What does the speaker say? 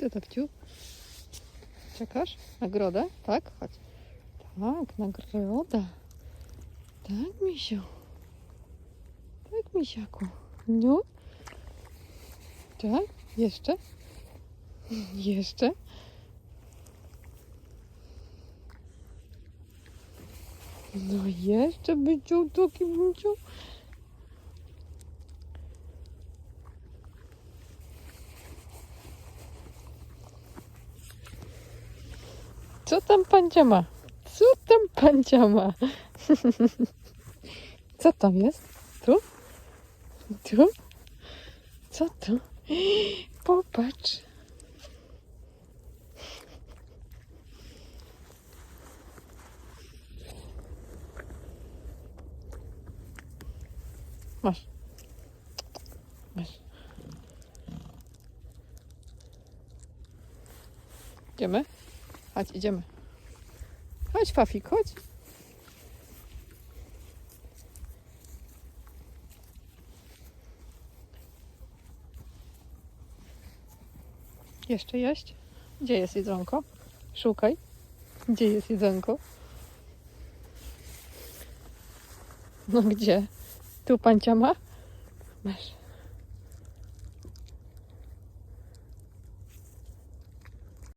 Ты топтю. Чакаш? Награда? Так, хоть. Так, награда. Так, Миша. Так, Мишаку. Ну. Так, jeszcze. Jeszcze. No jeszcze byciu, takim byciu. Co tam pancia ma? Co tam pancia ma? Co tam jest? Tu? Tu? Co tu? Popatrz. Masz. Masz. Idziemy? Chodź, idziemy. Chodź, Fafik, chodź. Jeszcze jeść? Gdzie jest jedzonko? Szukaj. Gdzie jest jedzonko? No gdzie? Tu pancia ma? Masz.